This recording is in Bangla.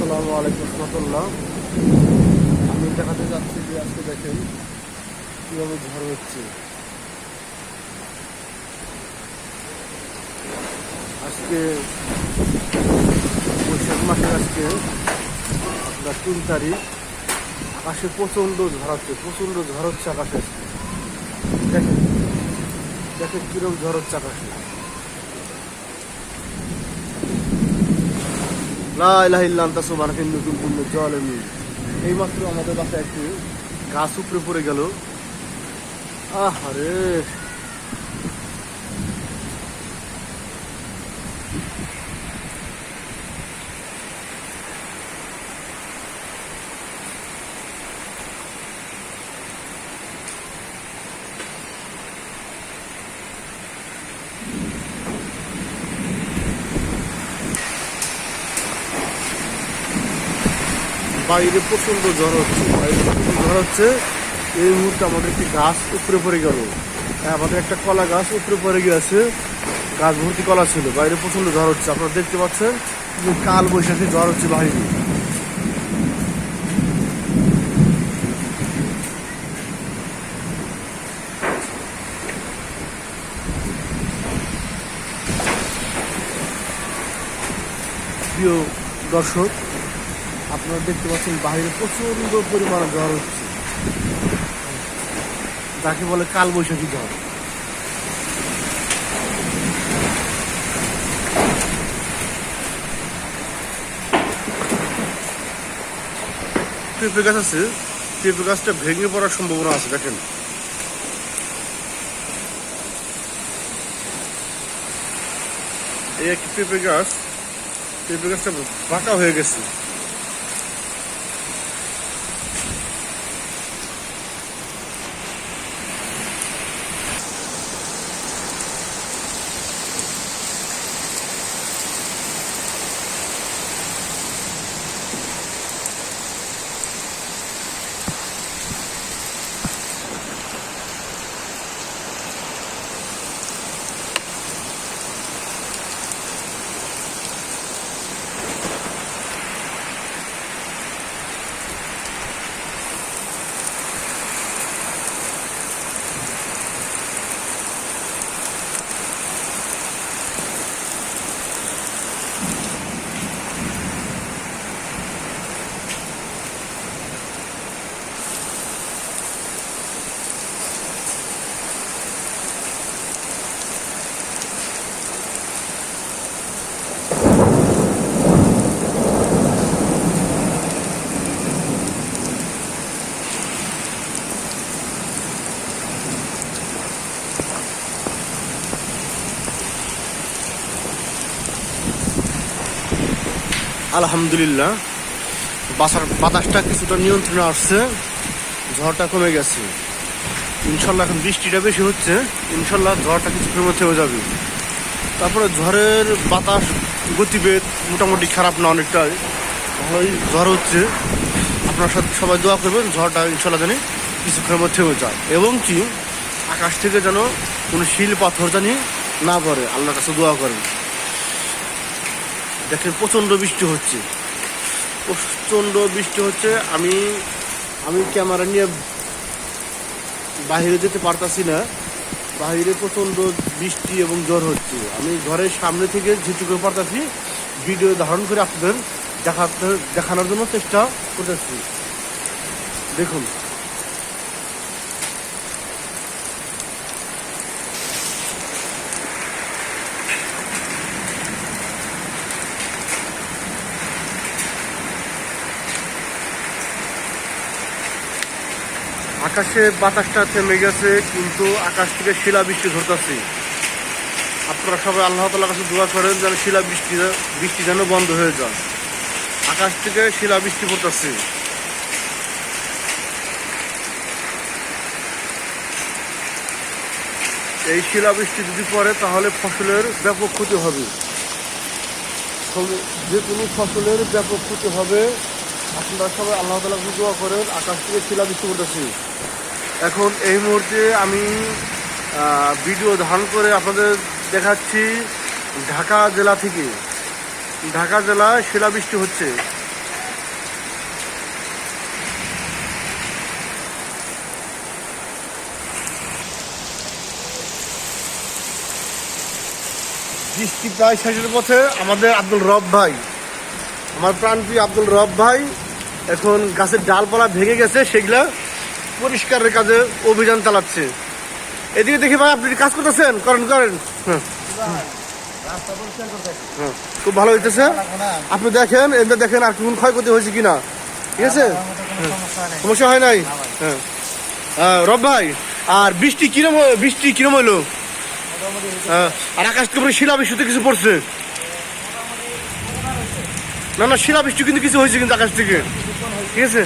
আলাইকুম রহমতুল্লাহ। আমি দেখাতে যাচ্ছি যে আজকে দেখেন কীভাবে ঝড় হচ্ছে। আজকে বৈশাখ মাসের আজকে আপনার তিন তারিখ। আকাশে প্রচণ্ড ঝড় হচ্ছে, প্রচণ্ড ঝড় হচ্ছে আকাশে দেখেন দেখেন কীরকম ঝড় হচ্ছে আকাশে। লা ইলাহা ইল্লা আনতা সুবহানাকা ইন্নী কুনতু মিনাজ জালিমিন। এইমাত্র আমাদের বাসায় একটি গাছ উপরে পড়ে গেল। আহারে। বাইরে প্রচণ্ড ঝড় হচ্ছে। বাইরে প্রচণ্ড ঝড় হচ্ছে। এই মুহূর্তে আমাদের একটি গাছ উপরে পড়ে গেল। হ্যাঁ, আমাদের একটা কলা গাছ উপরে পড়ে গিয়েছে। গাছ ভর্তি কলা ছিল। বাইরে প্রচণ্ড ঝড় হচ্ছে। আপনারা দেখতে পাচ্ছেন যে কাল বৈশাখী ঝড় হচ্ছে বাইরে প্রিয় দর্শক আপনারা দেখতে পাচ্ছেন বাইরে প্রচণ্ড পরিমাণে জ্বর হচ্ছে। যাকে বলে কাল বৈশাখী ঝড় পেঁপে গাছ আছে, পেঁপে গাছটা ভেঙে পড়ার সম্ভাবনা আছে, দেখেন। এই একটি পেঁপে গাছ, পেঁপে গাছটা বাঁকা হয়ে গেছে। আলহামদুলিল্লাহ। বাসার বাতাসটা কিছুটা নিয়ন্ত্রণে আসছে, ঝড়টা কমে গেছে। ইনশাল্লাহ এখন বৃষ্টিটা বেশি হচ্ছে, ইনশাল্লাহ ঝড়টা কিছুক্ষণের মধ্যে হয়ে যাবে। তারপরে ঝড়ের বাতাস গতিবেদ মোটামুটি খারাপ না অনেকটাই ভালোই ঝড় হচ্ছে। আপনার সাথে সবাই দোয়া করবেন, ঝড়টা ইনশাল্লাহ জানি কিছুক্ষণের মধ্যে হয়ে যায়। এবং কি, আকাশ থেকে যেন কোনো শিল পাথর জানি না পড়ে, আল্লাহর কাছে দোয়া করেন। দেখেন, প্রচণ্ড বৃষ্টি হচ্ছে। প্রচণ্ড বৃষ্টি হচ্ছে, আমি আমি ক্যামেরা নিয়ে বাইরে যেতে পারতাছি না। বাইরে প্রচণ্ড বৃষ্টি এবং জ্বর হচ্ছে। আমি ঘরের সামনে থেকে যেটুকু পারতাছি ভিডিও ধারণ করে আপনাদের দেখাতে দেখানোর জন্য চেষ্টা করতেছি। দেখুন। আকাশে বাতাসটা থেমে গেছে কিন্তু আকাশ থেকে শিলা বৃষ্টি ধরতেছে। আপনারা সবাই আল্লাহ তালার কাছে দোয়া করেন যেন শিলা বৃষ্টি যেন বন্ধ হয়ে যায়। আকাশ থেকে শিলা বৃষ্টি পড়তেছে। এই শিলা বৃষ্টি যদি পড়ে, তাহলে ফসলের ব্যাপক ক্ষতি হবে। যে কোনো ফসলের ব্যাপক ক্ষতি হবে। আপনারা সবাই আল্লাহ তালা দোয়া করেন, আকাশ থেকে শিলা বৃষ্টি পড়তেছে। এখন এই মুহূর্তে আমি ভিডিও ধারণ করে আপনাদের দেখাচ্ছি ঢাকা জেলা থেকে। ঢাকা জেলায় শিলাবৃষ্টি হচ্ছে। বৃষ্টি প্রায় শেষের পথে আমাদের আব্দুল রব ভাই, আমার প্রাণপ্রিয় আব্দুল রব ভাই, এখন গাছের ডালপালা ভেঙে গেছে সেগুলা পরিষ্কারের কাজে অভিযান চালাচ্ছে। এদিকে দেখি ভাই আপনি কাজ করতেছেন? করেন করেন। খুব ভালো হইতেছে। আপনি দেখেন এদের দেখেন আর কোন ক্ষয়ক্ষতি হয়েছে কিনা। ঠিক আছে? সমস্যা হয় নাই? হ্যাঁ রব ভাই আর বৃষ্টি কিরম বৃষ্টি কিরম হলো হ্যাঁ, আর আকাশ থেকে শিলা বৃষ্টিতে কিছু পড়ছে। না না শিলা বৃষ্টি কিন্তু কিছু হয়েছে কিন্তু আকাশ থেকে। ঠিক আছে?